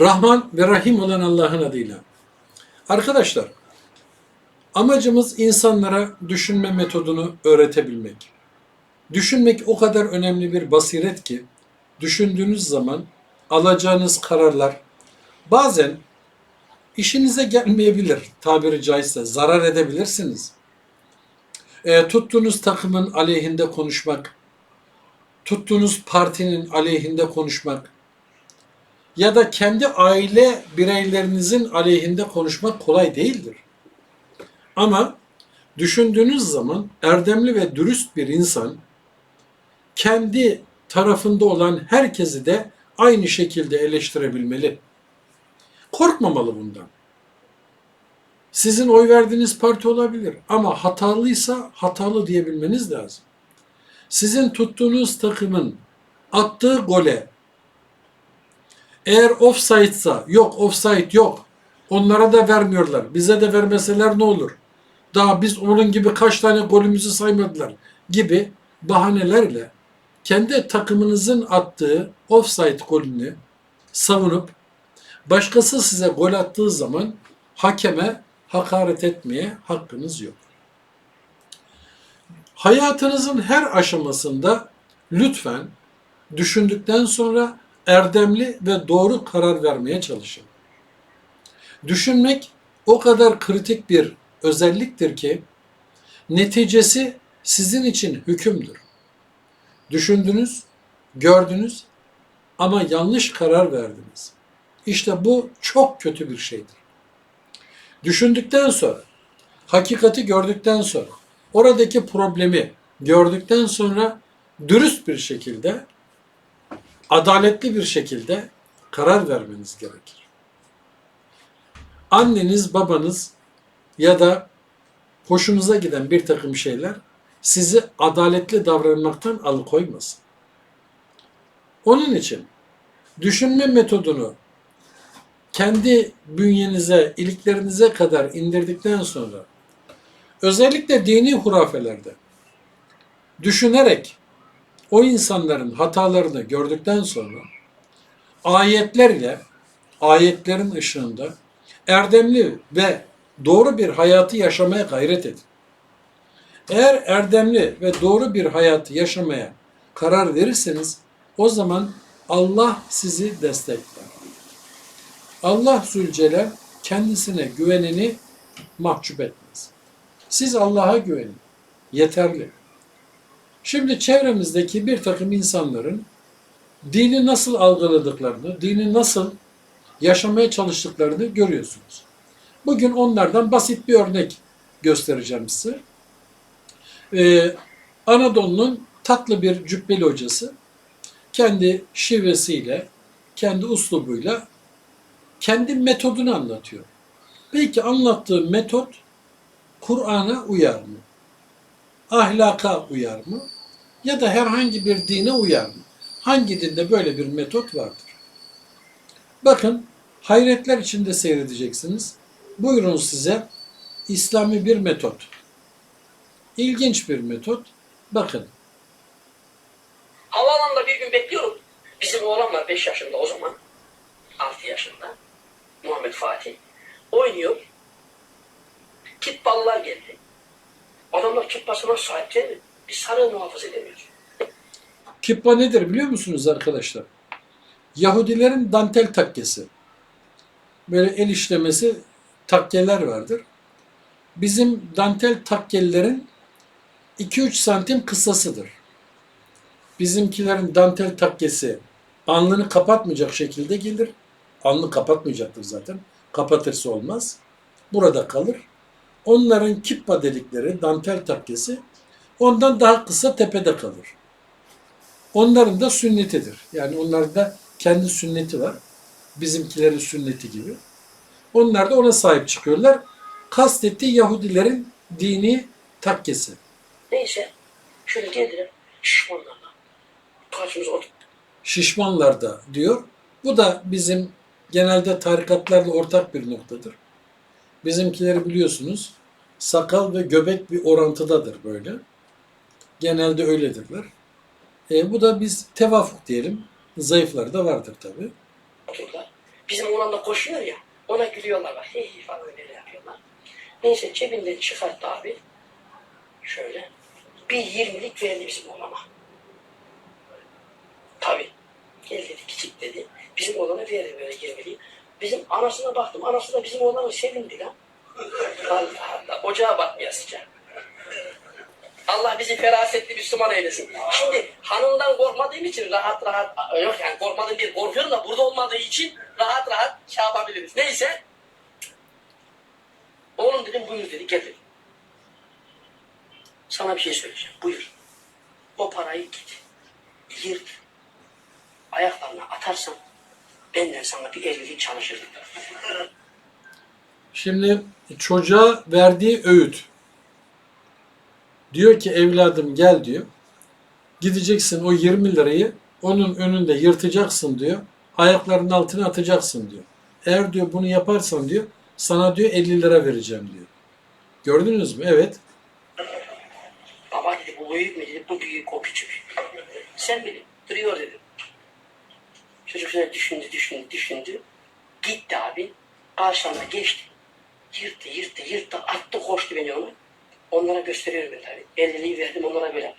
Rahman ve Rahim olan Allah'ın adıyla. Arkadaşlar, amacımız insanlara düşünme metodunu öğretebilmek. Düşünmek o kadar önemli bir basiret ki, düşündüğünüz zaman alacağınız kararlar bazen işinize gelmeyebilir tabiri caizse, zarar edebilirsiniz. E, tuttuğunuz takımın aleyhinde konuşmak, tuttuğunuz partinin aleyhinde konuşmak, ya da kendi aile bireylerinizin aleyhinde konuşmak kolay değildir. Ama düşündüğünüz zaman erdemli ve dürüst bir insan kendi tarafında olan herkesi de aynı şekilde eleştirebilmeli. Korkmamalı bundan. Sizin oy verdiğiniz parti olabilir ama hatalıysa hatalı diyebilmeniz lazım. Sizin tuttuğunuz takımın attığı gole eğer offside'sa yok offside yok. Onlara da vermiyorlar. Bize de vermeseler ne olur? Daha biz onun gibi kaç tane golümüzü saymadılar gibi bahanelerle kendi takımınızın attığı offside golünü savunup başkası size gol attığı zaman hakeme hakaret etmeye hakkınız yok. Hayatınızın her aşamasında lütfen düşündükten sonra erdemli ve doğru karar vermeye çalışın. Düşünmek o kadar kritik bir özelliktir ki neticesi sizin için hükümdür. Düşündünüz, gördünüz ama yanlış karar verdiniz. İşte bu çok kötü bir şeydir. Düşündükten sonra, hakikati gördükten sonra, oradaki problemi gördükten sonra dürüst bir şekilde adaletli bir şekilde karar vermeniz gerekir. Anneniz, babanız ya da hoşunuza giden bir takım şeyler sizi adaletli davranmaktan alıkoymasın. Onun için düşünme metodunu kendi bünyenize, iliklerinize kadar indirdikten sonra özellikle dini hurafelerde düşünerek o insanların hatalarını gördükten sonra ayetlerle, ayetlerin ışığında erdemli ve doğru bir hayatı yaşamaya gayret edin. Eğer erdemli ve doğru bir hayatı yaşamaya karar verirseniz o zaman Allah sizi destekler. Allah Zülcelal kendisine güveneni mahcup etmez. Siz Allah'a güvenin. Yeterli. Şimdi çevremizdeki bir takım insanların dini nasıl algıladıklarını, dini nasıl yaşamaya çalıştıklarını görüyorsunuz. Bugün onlardan basit bir örnek göstereceğim size. Ee, Anadolu'nun tatlı bir cübbeli hocası kendi şivesiyle, kendi uslubuyla kendi metodunu anlatıyor. Belki anlattığı metot Kur'an'a uyar mı? Ahlaka uyar mı? Ya da herhangi bir dine uyar mı? Hangi dinde böyle bir metot vardır? Bakın hayretler içinde seyredeceksiniz. Buyurun size İslami bir metot. İlginç bir metot. Bakın. Havaalanında bir gün bekliyorum. Bizim oğlan var 5 yaşında o zaman. 6 yaşında. Muhammed Fatih. Oynuyor. Kit ballar geldi. Adamlar kit basına sahip değil mi? Biz sarığı muhafaza edemiyoruz. Kippa nedir biliyor musunuz arkadaşlar? Yahudilerin dantel takkesi. Böyle el işlemesi takkeler vardır. Bizim dantel takkelerin 2-3 santim kısasıdır. Bizimkilerin dantel takkesi alnını kapatmayacak şekilde gelir. Alnı kapatmayacaktır zaten. Kapatırsa olmaz. Burada kalır. Onların kippa dedikleri dantel takkesi ondan daha kısa tepede kalır. Onların da sünnetidir. Yani onların da kendi sünneti var. Bizimkilerin sünneti gibi. Onlar da ona sahip çıkıyorlar. Kastettiği Yahudilerin dini takkesi. Neyse. Şöyle geldiler. Şişmanlarla. Karşımıza otur. Şişmanlar da diyor. Bu da bizim genelde tarikatlarla ortak bir noktadır. Bizimkileri biliyorsunuz sakal ve göbek bir orantıdadır böyle. Genelde öyledirler. E, bu da biz tevafuk diyelim. Zayıfları da vardır. Oturdular. Bizim oğlan da koşuyor ya. Ona gülüyorlar bak. Hey falan öyle yapıyorlar. Neyse cebinden çıkarttı abi. Şöyle. Bir yirmilik verdi bizim oğlana. Tabii. Gel dedi küçük dedi. Bizim oğlana verdi böyle yirmiliği. Bizim anasına baktım. Anası da bizim oğlanı sevindi lan. Allah Allah. Ocağa bakmaya sıcak. Allah bizi ferasetli Müslüman eylesin. Şimdi hanımdan korkmadığım için rahat rahat yok yani korkmadığım değil korkuyorum da burada olmadığı için rahat rahat şey yapabiliriz. Neyse. Oğlum dedim buyur dedi gel dedim. Sana bir şey söyleyeceğim. Buyur. O parayı git. Yırt. Ayaklarına atarsan benden sana bir evlilik çalışırım. Şimdi çocuğa verdiği öğüt. Diyor ki evladım gel diyor. Gideceksin o 20 lirayı onun önünde yırtacaksın diyor. Ayaklarının altına atacaksın diyor. Eğer diyor bunu yaparsan diyor sana diyor 50 lira vereceğim diyor. Gördünüz mü? Evet. Baba dedi bu büyük mü dedi bu büyük o küçük. Sen bilin duruyor dedim. Çocuk şöyle düşündü düşündü düşündü. Gitti abi. Karşılarına geçti. Yırttı yırttı yırttı attı koştu beni ona. Onlara gösteriyorum ben tabii. Elliliği verdim onlara böyle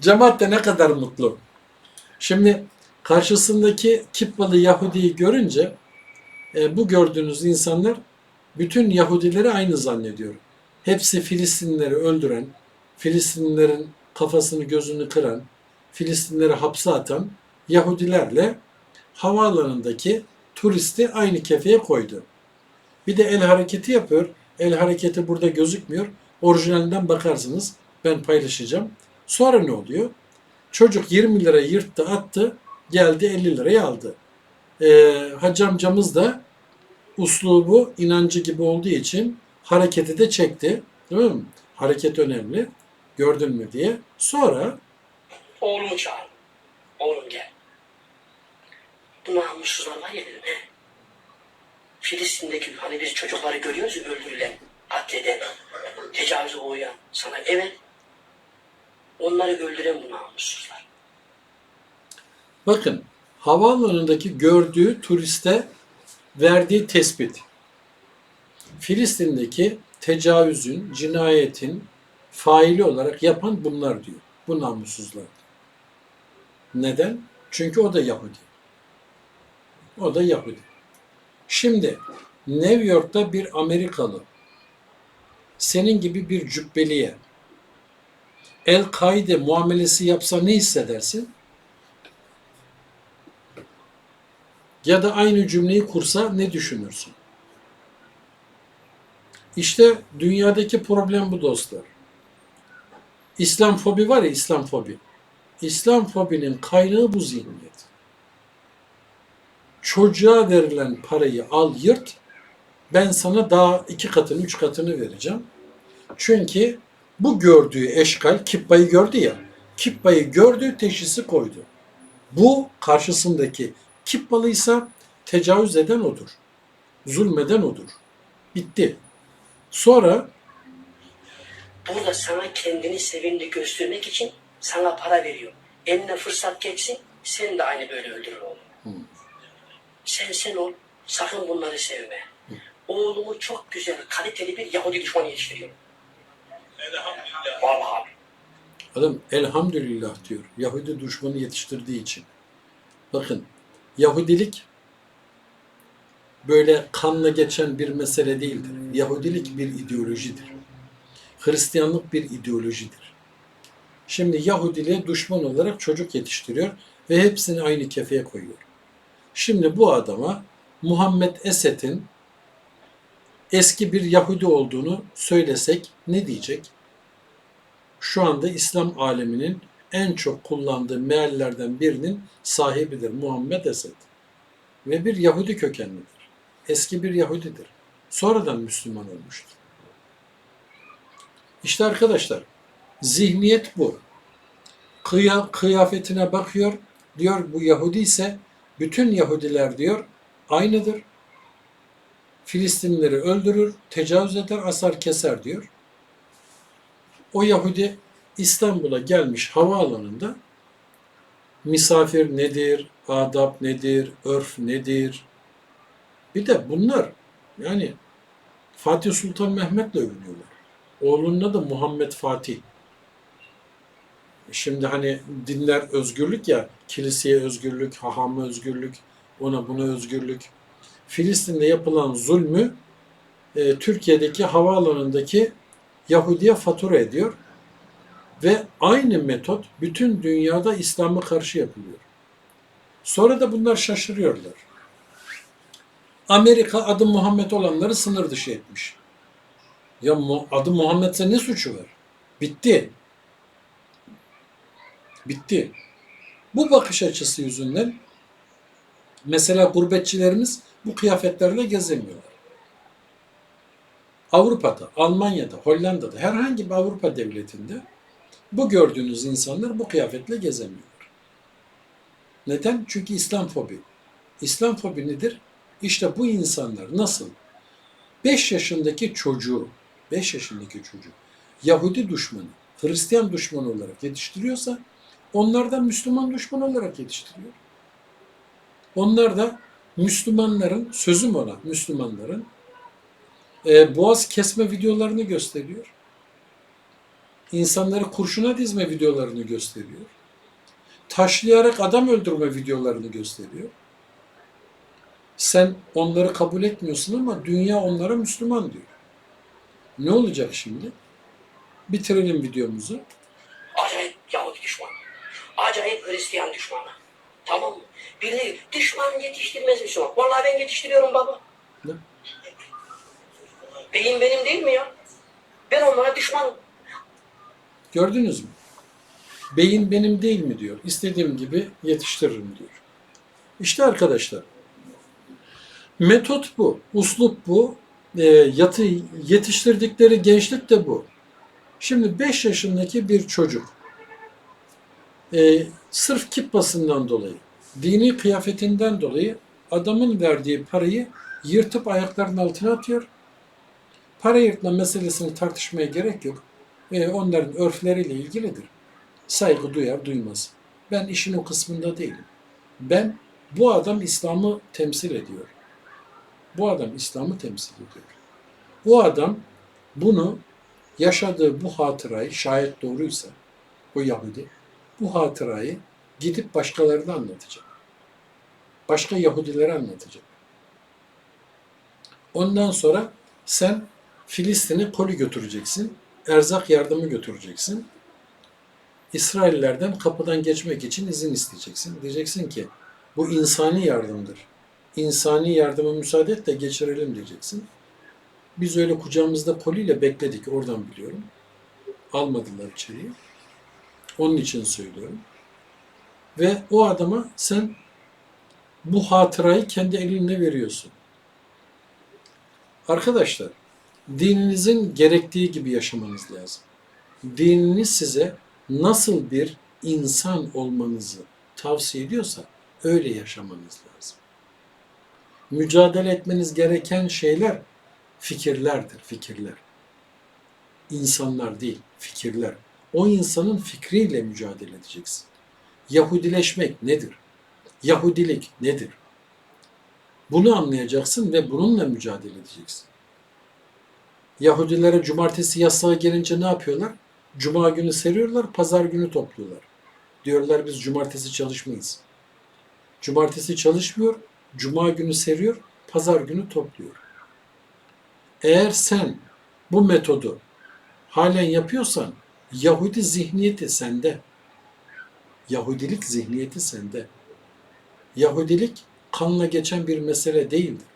Cemaat de ne kadar mutlu. Şimdi karşısındaki Kippalı Yahudi'yi görünce e, bu gördüğünüz insanlar bütün Yahudileri aynı zannediyor. Hepsi Filistinlileri öldüren, Filistinlilerin kafasını gözünü kıran, Filistinleri hapse atan Yahudilerle havaalanındaki turisti aynı kefeye koydu. Bir de el hareketi yapıyor. El hareketi burada gözükmüyor. Orijinalinden bakarsınız. Ben paylaşacağım. Sonra ne oluyor? Çocuk 20 lira yırttı attı. Geldi 50 lirayı aldı. Ee, Hacı amcamız da uslubu inancı gibi olduğu için hareketi de çekti. Değil mi? Hareket önemli. Gördün mü diye. Sonra Oğlumu çağırdım. Oğlum gel. Bu namussuzlar var ya dedim. He. Filistin'deki hani biz çocukları görüyoruz ya öldürülen, katleden, tecavüze uğrayan sana evet. Onları öldüren bu namussuzlar. bakın havaalanındaki gördüğü turiste verdiği tespit. Filistin'deki tecavüzün, cinayetin faili olarak yapan bunlar diyor. Bu namussuzlar. Neden? Çünkü o da Yahudi. O da Yahudi. Şimdi New York'ta bir Amerikalı senin gibi bir cübbeliye El-Kaide muamelesi yapsa ne hissedersin? Ya da aynı cümleyi kursa ne düşünürsün? İşte dünyadaki problem bu dostlar. İslam fobi var ya İslam fobi. İslam fobinin kaynağı bu zihniyet. Çocuğa verilen parayı al yırt, ben sana daha iki katını, üç katını vereceğim. Çünkü bu gördüğü eşkal, kippayı gördü ya, kippayı gördü, teşhisi koydu. Bu karşısındaki kipbalıysa tecavüz eden odur. Zulmeden odur. Bitti. Sonra Burada sana kendini sevimli göstermek için sana para veriyor. Eline fırsat geçsin, sen de aynı böyle öldürür oğlum. Sen sen ol, sakın bunları sevme. Oğlumu çok güzel, kaliteli bir Yahudi düşmanı yetiştiriyorum. Vallahi abi. adam elhamdülillah diyor. Yahudi düşmanı yetiştirdiği için. Bakın Yahudilik böyle kanla geçen bir mesele değildir. Yahudilik bir ideolojidir. Hristiyanlık bir ideolojidir. Şimdi Yahudiliğe düşman olarak çocuk yetiştiriyor ve hepsini aynı kefeye koyuyor. Şimdi bu adama Muhammed Esed'in eski bir Yahudi olduğunu söylesek ne diyecek? Şu anda İslam aleminin en çok kullandığı meallerden birinin sahibidir Muhammed Esed. Ve bir Yahudi kökenlidir. Eski bir Yahudidir. Sonradan Müslüman olmuştur. İşte arkadaşlar zihniyet bu. Kıya, kıyafetine bakıyor. Diyor bu Yahudi ise bütün Yahudiler diyor aynıdır. Filistinlileri öldürür, tecavüz eder, asar keser diyor. O Yahudi İstanbul'a gelmiş havaalanında misafir nedir, adab nedir, örf nedir? Bir de bunlar yani Fatih Sultan Mehmet'le övünüyorlar. Oğlunun adı Muhammed Fatih. Şimdi hani dinler özgürlük ya, kiliseye özgürlük, hahama özgürlük, ona buna özgürlük. Filistin'de yapılan zulmü e, Türkiye'deki havaalanındaki Yahudi'ye fatura ediyor. Ve aynı metot bütün dünyada İslam'a karşı yapılıyor. Sonra da bunlar şaşırıyorlar. Amerika adı Muhammed olanları sınır dışı etmiş. Ya adı Muhammed'se ne suçu var? Bitti. Bitti. Bu bakış açısı yüzünden mesela gurbetçilerimiz bu kıyafetlerle gezemiyorlar. Avrupa'da, Almanya'da, Hollanda'da herhangi bir Avrupa devletinde bu gördüğünüz insanlar bu kıyafetle gezemiyorlar. Neden? Çünkü İslam fobi. İslam fobi nedir? İşte bu insanlar nasıl 5 yaşındaki çocuğu, 5 yaşındaki çocuğu Yahudi düşmanı, Hristiyan düşmanı olarak yetiştiriyorsa onlar da Müslüman düşman olarak yetiştiriyor. Onlar da Müslümanların, sözüm ona Müslümanların e, boğaz kesme videolarını gösteriyor. İnsanları kurşuna dizme videolarını gösteriyor. Taşlayarak adam öldürme videolarını gösteriyor. Sen onları kabul etmiyorsun ama dünya onlara Müslüman diyor. Ne olacak şimdi? Bitirelim videomuzu. Acayip Yahudi düşmanı. Acayip Hristiyan düşmanı. Tamam mı? Birileri düşman yetiştirmez Müslüman. Vallahi ben yetiştiriyorum baba. Ne? Beyin benim değil mi ya? Ben onlara düşmanım. Gördünüz mü? Beyin benim değil mi diyor. İstediğim gibi yetiştiririm diyor. İşte arkadaşlar metot bu, uslup bu, e, yatı yetiştirdikleri gençlik de bu. Şimdi 5 yaşındaki bir çocuk e, sırf kippasından dolayı, dini kıyafetinden dolayı adamın verdiği parayı yırtıp ayaklarının altına atıyor. Para yırtma meselesini tartışmaya gerek yok. E, onların örfleriyle ilgilidir. Saygı duyar duymaz. Ben işin o kısmında değilim. Ben bu adam İslam'ı temsil ediyor. Bu adam İslam'ı temsil ediyor. Bu adam bunu yaşadığı bu hatırayı şayet doğruysa o Yahudi bu hatırayı gidip başkalarına anlatacak. Başka Yahudilere anlatacak. Ondan sonra sen Filistin'e koli götüreceksin. Erzak yardımı götüreceksin. İsraillerden kapıdan geçmek için izin isteyeceksin. Diyeceksin ki bu insani yardımdır. İnsani yardıma müsaade et de geçirelim diyeceksin. Biz öyle kucağımızda koliyle bekledik. Oradan biliyorum. Almadılar içeriye. Onun için söylüyorum. Ve o adama sen bu hatırayı kendi elinle veriyorsun. Arkadaşlar, dininizin gerektiği gibi yaşamanız lazım. Dininiz size nasıl bir insan olmanızı tavsiye ediyorsa öyle yaşamanız lazım. Mücadele etmeniz gereken şeyler fikirlerdir, fikirler. İnsanlar değil, fikirler. O insanın fikriyle mücadele edeceksin. Yahudileşmek nedir? Yahudilik nedir? Bunu anlayacaksın ve bununla mücadele edeceksin. Yahudilere cumartesi yasağı gelince ne yapıyorlar? Cuma günü seriyorlar, pazar günü topluyorlar. Diyorlar biz cumartesi çalışmayız. Cumartesi çalışmıyor, cuma günü seriyor, pazar günü topluyor. Eğer sen bu metodu halen yapıyorsan Yahudi zihniyeti sende. Yahudilik zihniyeti sende. Yahudilik kanla geçen bir mesele değildir.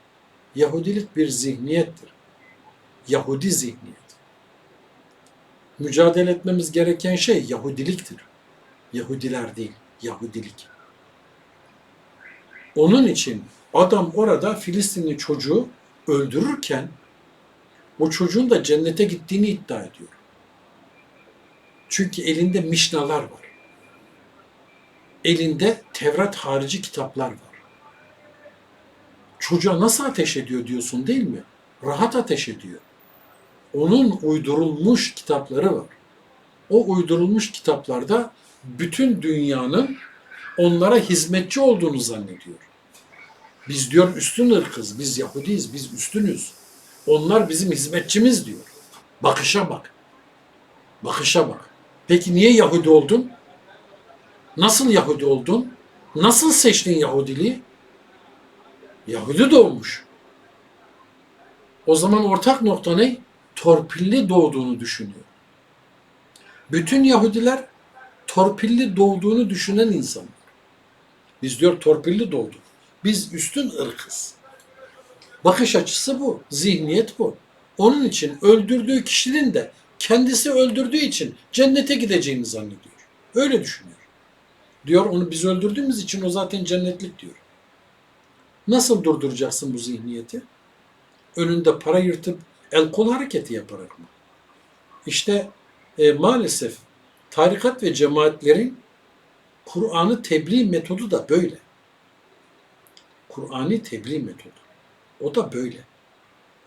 Yahudilik bir zihniyettir. Yahudi zihniyeti. Mücadele etmemiz gereken şey Yahudiliktir. Yahudiler değil, Yahudilik. Onun için adam orada Filistinli çocuğu öldürürken o çocuğun da cennete gittiğini iddia ediyor. Çünkü elinde mişnalar var. Elinde Tevrat harici kitaplar var. Çocuğa nasıl ateş ediyor diyorsun değil mi? Rahat ateş ediyor. Onun uydurulmuş kitapları var. O uydurulmuş kitaplarda bütün dünyanın onlara hizmetçi olduğunu zannediyor. Biz diyor üstün ırkız, biz Yahudiyiz, biz üstünüz. Onlar bizim hizmetçimiz diyor. Bakışa bak. Bakışa bak. Peki niye Yahudi oldun? Nasıl Yahudi oldun? Nasıl seçtin Yahudiliği? Yahudi doğmuş. O zaman ortak nokta ne? Torpilli doğduğunu düşünüyor. Bütün Yahudiler torpilli doğduğunu düşünen insanlar. Biz diyor torpilli doğduk. Biz üstün ırkız. Bakış açısı bu. Zihniyet bu. Onun için öldürdüğü kişinin de kendisi öldürdüğü için cennete gideceğini zannediyor. Öyle düşünüyor. Diyor onu biz öldürdüğümüz için o zaten cennetlik diyor. Nasıl durduracaksın bu zihniyeti? Önünde para yırtıp el kol hareketi yaparak mı? İşte e, maalesef tarikat ve cemaatlerin Kur'an'ı tebliğ metodu da böyle. Kur'an'ı tebliğ metodu. O da böyle.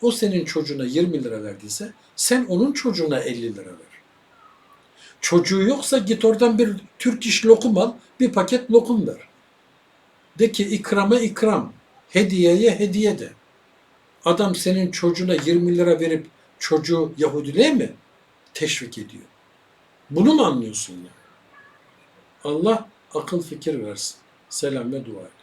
O senin çocuğuna 20 lira verdiyse sen onun çocuğuna 50 lira ver. Çocuğu yoksa git oradan bir Türk iş lokum al, bir paket lokum ver. De ki ikrama ikram, hediyeye hediye de. Adam senin çocuğuna 20 lira verip çocuğu Yahudiliğe mi teşvik ediyor? Bunu mu anlıyorsun ya? Allah akıl fikir versin. Selam ve dua et.